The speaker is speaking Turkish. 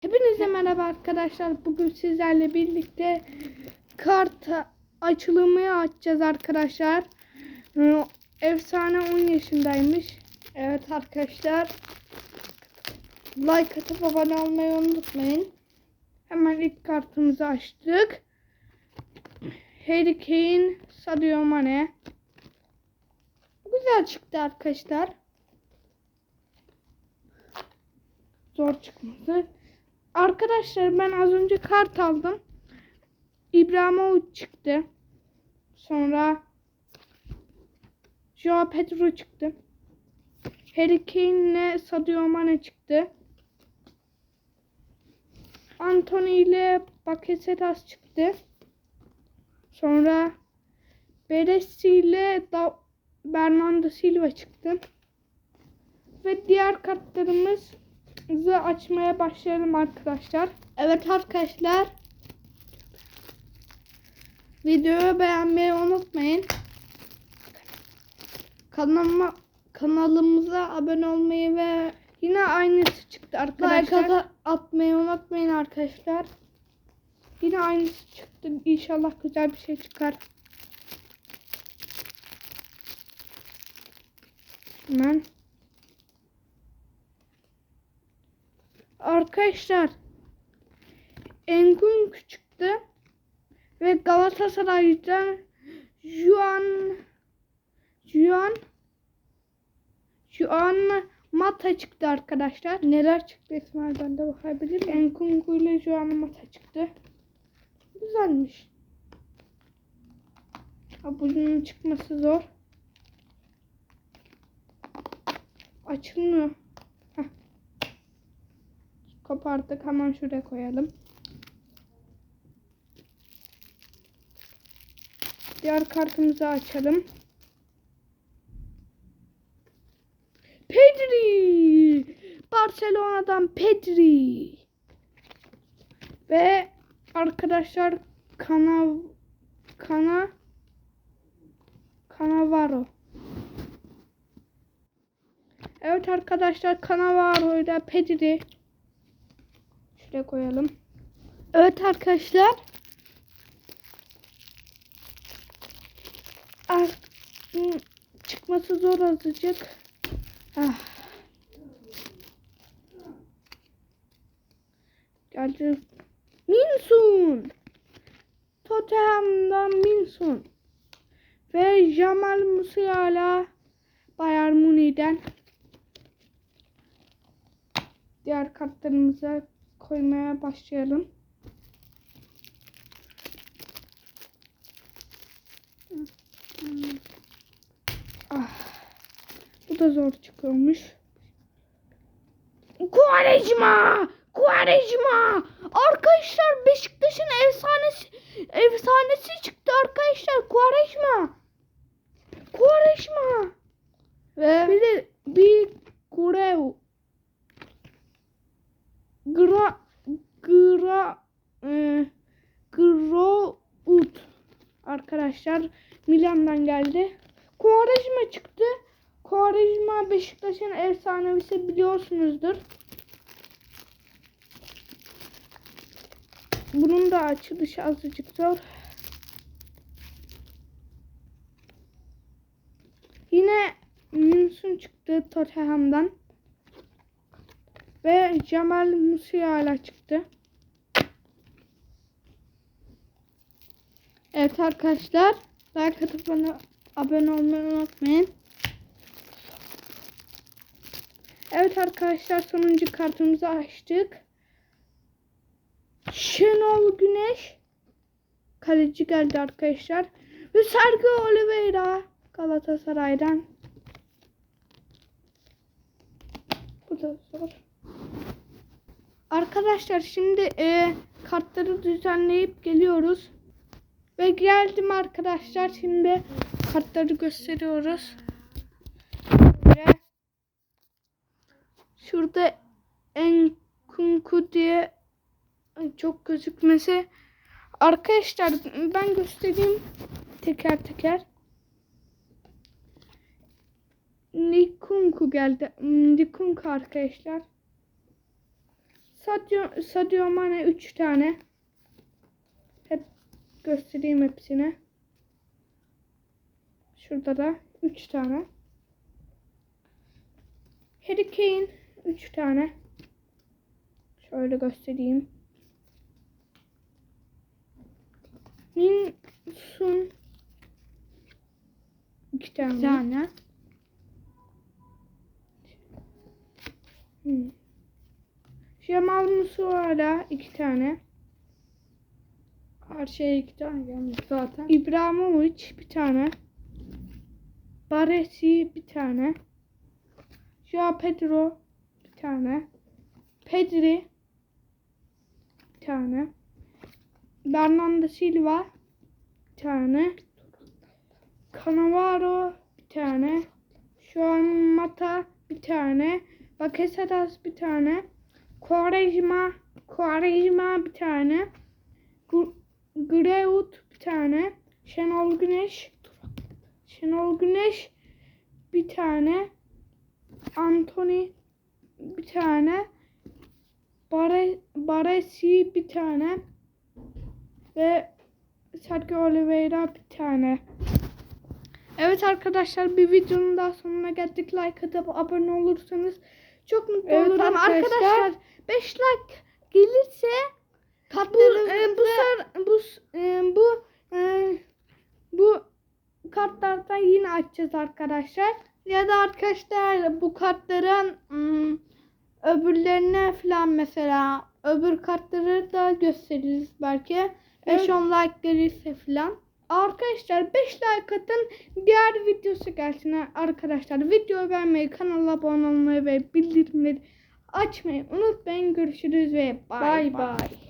Hepinize merhaba arkadaşlar. Bugün sizlerle birlikte kart açılımı açacağız arkadaşlar. Efsane 10 yaşındaymış. Evet arkadaşlar. Like atıp abone olmayı unutmayın. Hemen ilk kartımızı açtık. Harry Kane, Sadio Mane. Güzel çıktı arkadaşlar. Zor çıkması. Arkadaşlar ben az önce kart aldım. İbrahimovic çıktı. Sonra Joao Pedro çıktı. Harry Kane ile Sadio Mane çıktı. Anthony ile Bakasetas çıktı. Sonra Beresi ile da Bernardo Silva çıktı. Ve diğer kartlarımızı açmaya başlayalım arkadaşlar. Evet arkadaşlar. Videoyu beğenmeyi unutmayın. Kanalıma kanalımıza abone olmayı ve yine aynısı çıktı arkadaşlar. Like atmayı unutmayın arkadaşlar. Yine aynısı çıktı. İnşallah güzel bir şey çıkar. Hemen. Arkadaşlar Engun çıktı ve Galatasaray'dan Juan Juan Juan Mata çıktı arkadaşlar. Neler çıktı İsmail ben de bakabilir miyim? Enkungu ile Juan Mata çıktı. Güzelmiş. Ha, bunun çıkması zor. Açılmıyor. Heh. Kopardık. Hemen şuraya koyalım. Diğer kartımızı açalım. Pedri! Barcelona'dan Pedri. Ve arkadaşlar Kana Kana Cannavaro. Evet arkadaşlar Cannavaro ile Pedri. Şuraya koyalım. Evet arkadaşlar. Ah, çıkması zor azıcık. Ah. Geldi. Minsun. Tottenham'dan Minsun. Ve Jamal Musiala Bayern Münih'den diğer kartlarımıza koymaya başlayalım. Ah, bu da zor çıkıyormuş. Quaresma! Quaresma! Arkadaşlar Beşiktaş'ın efsanesi efsanesi çıktı arkadaşlar. Quaresma! Quaresma! Ve bir de bir Kurev Gra Gra e, Grout arkadaşlar Milan'dan geldi. Quaresma çıktı. Quaresma Beşiktaş'ın efsanevisi biliyorsunuzdur. Bunun da açılışı azıcık zor. Yine Minsun çıktı Tottenham'dan. Ve Cemal Musiala çıktı. Evet arkadaşlar. Like atıp bana abone olmayı unutmayın. Evet arkadaşlar sonuncu kartımızı açtık. Şenol Güneş kaleci geldi arkadaşlar. Ve Sergio Oliveira Galatasaray'dan. Bu da zor. Arkadaşlar şimdi e, kartları düzenleyip geliyoruz. Ve geldim arkadaşlar. Şimdi kartları gösteriyoruz. Ve şurada Enkunku diye Ay, çok gözükmesi. Arkadaşlar ben göstereyim teker teker. Nikunku geldi. Nikunku arkadaşlar. Sadio, Sadio Mane 3 tane. Hep göstereyim hepsini. Şurada da 3 tane. Harry Kane 3 tane. Şöyle göstereyim. Min Sun 2 tane. Tane. Jamal Musiala 2 tane. Şeye iki tane gelmiş zaten. İbrahimovic bir tane. Baresi bir tane. Joao Pedro bir tane. Pedri bir tane. Bernardo Silva bir tane. Cannavaro bir tane. Juan Mata bir tane. Bakasetas bir tane. Quaresma Quaresma bir tane. Greut bir tane. Şenol Güneş. Şenol Güneş bir tane. Anthony bir tane. Bare, Baresi bir tane. Ve Sergio Oliveira bir tane. Evet arkadaşlar bir videonun daha sonuna geldik. Like atıp abone olursanız çok mutlu Evet olurum. arkadaşlar. Arkadaşlar 5 like gelirse bu e, bu sar, bu e, bu e, bu kartlardan yine açacağız arkadaşlar. Ya da arkadaşlar bu kartların ım, öbürlerine falan mesela öbür kartları da gösteririz belki. Evet. 5-10 like gelirse falan. Arkadaşlar 5 like atın diğer videosu gelsin arkadaşlar. Videoyu beğenmeyi, kanala abone olmayı ve bildirimleri açmayı unutmayın. Görüşürüz ve bay Bay bay. bay.